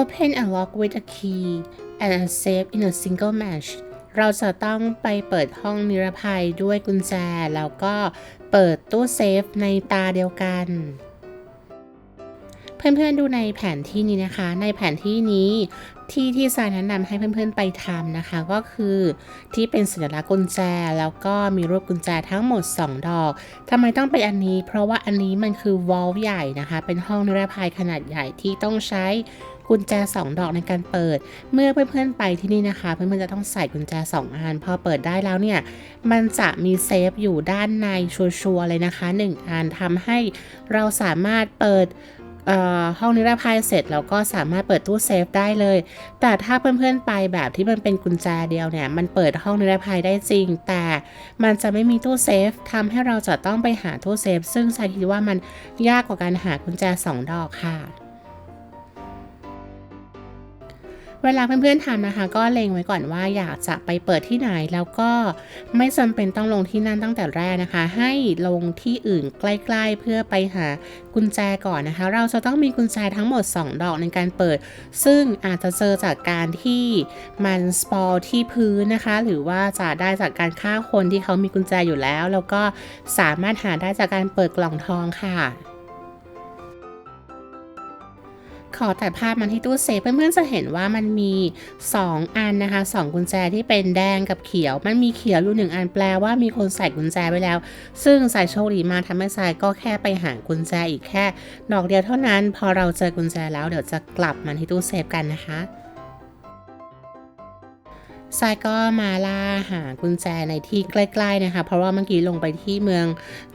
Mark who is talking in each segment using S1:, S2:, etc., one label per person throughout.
S1: Open a lock with a key and a safe in a single match เราจะต้องไปเปิดห้องนิรภัยด้วยกุญแจ แล้วก็เปิดตู้เซฟในตาเดียวกัน เพื่อนๆดูในแผนที่นี้นะคะ ในแผนที่นี้ที่ที่สายแนะนำให้เพื่อนๆไปทำนะคะ ก็คือที่เป็นสัญลักษณ์กุญแจ แล้วก็มีรูปกุญแจทั้งหมด 2 ดอกทำไมต้องเป็นอันนี้ เพราะว่าอันนี้มันคือวอลใหญ่นะคะ เป็นห้องนิรภัยขนาดใหญ่ที่ต้องใช้กุญแจ 2 ดอกในการเปิด เมื่อเพื่อนๆไปที่นี่นะคะ เพื่อนๆจะต้องใส่กุญแจ 2 อัน พอเปิดได้แล้วเนี่ย มันจะมีเซฟอยู่ด้านในชัวร์ๆเลยนะคะ 1 อันทำให้เราสามารถเปิด ห้องนิรภัยเสร็จแล้วก็สามารถเปิดตู้เซฟได้เลย แต่ถ้าเพื่อนๆไปแบบที่มันเป็นกุญแจเดียวเนี่ย มันเปิดห้องนิรภัยได้จริง แต่มันจะไม่มีตู้เซฟทำให้เราจะต้องไปหาตู้เซฟ ซึ่งชาคิดว่ามันยากกว่าการหากุญแจ 2 ดอกค่ะ เวลาเพื่อนๆทำนะคะ ก็เล็งไว้ก่อนว่าอยากจะไปเปิดที่ไหนแล้วก็ไม่จำเป็นต้องลงที่นั่นตั้งแต่แรกนะคะ ให้ลงที่อื่นใกล้ๆ เพื่อไปหากุญแจก่อนนะคะ เราจะต้องมีกุญแจทั้งหมด 2 ดอกในการเปิด ซึ่งอาจจะเจอจากการที่มันสปอร์ที่พื้นนะคะ หรือว่าจะได้จากการฆ่าคนที่เขามีกุญแจอยู่แล้ว แล้วก็สามารถหาได้จากการเปิดกล่องทองค่ะ ขอตัดภาพมาที่ตู้เซฟเพื่อนๆจะเห็นว่ามันมี 2 อันนะคะ2กุญแจที่เป็นแดงกับเขียว มันมีเขียวอยู่หนึ่งอันแปลว่ามีคนใส่กุญแจไว้แล้ว ซึ่งสายโชคดีมากทำให้สายก็แค่ไปหากุญแจอีกแค่ ดอกเดียวเท่านั้น พอเราเจอกุญแจแล้วเดี๋ยวจะกลับมาที่ตู้เซฟกันนะคะ ซายก็มาล่าหากุญแจในที่ใกล้ๆนะคะ เพราะว่าเมื่อกี้ลงไปที่เมือง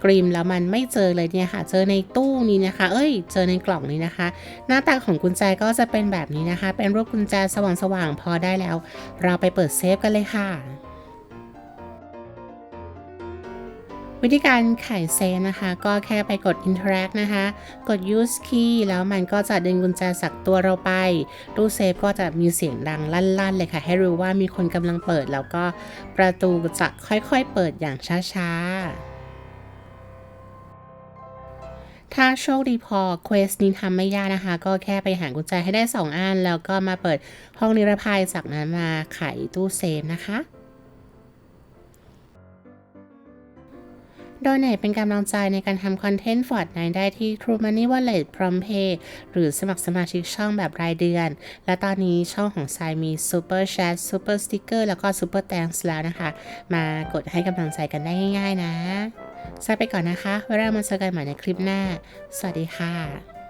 S1: กรีมแล้วมันไม่เจอเลยเนี่ยค่ะ เจอในตู้นี้นะคะ เอ้ย เจอในกล่องนี้นะคะ หน้าตาของกุญแจก็จะเป็นแบบนี้นะคะ เป็นรูปกุญแจสว่างๆพอได้แล้ว เราไปเปิดเซฟกันเลยค่ะ วิธีการไขเซฟนะคะ ก็แค่ไปกด interact นะคะ กด use key แล้วมันก็จะดึงกุญแจสักตัวเราไป ตู้เซฟก็จะมีเสียงดังลั่น ๆ เลยค่ะ ให้รู้ว่ามีคนกำลังเปิด แล้วก็ประตูจะค่อยๆเปิดอย่างช้าๆถ้าโชคดีพอเควสนี้ทำไม่ยากนะคะ ก็แค่ไปหากุญแจให้ได้ 2 อัน แล้วก็มาเปิดห้องนิรภัยจากนั้นมาไขตู้เซฟนะคะ โดยเนทเป็นกำลังใจในการทำคอนเทนต์ฟอร์ดไนได้ที่ True Money Wallet พร้อมเพย์หรือสมัครสมาชิกช่องแบบรายเดือน และตอนนี้ช่องของทรายมี Super Chat Super Sticker แล้วก็ Super Thanks แล้วนะคะ มากดให้กำลังใจกันได้ง่าย ๆ นะทรายไปก่อนนะคะไว้เรามาเจอกันใหม่ในคลิปหน้า สวัสดีค่ะ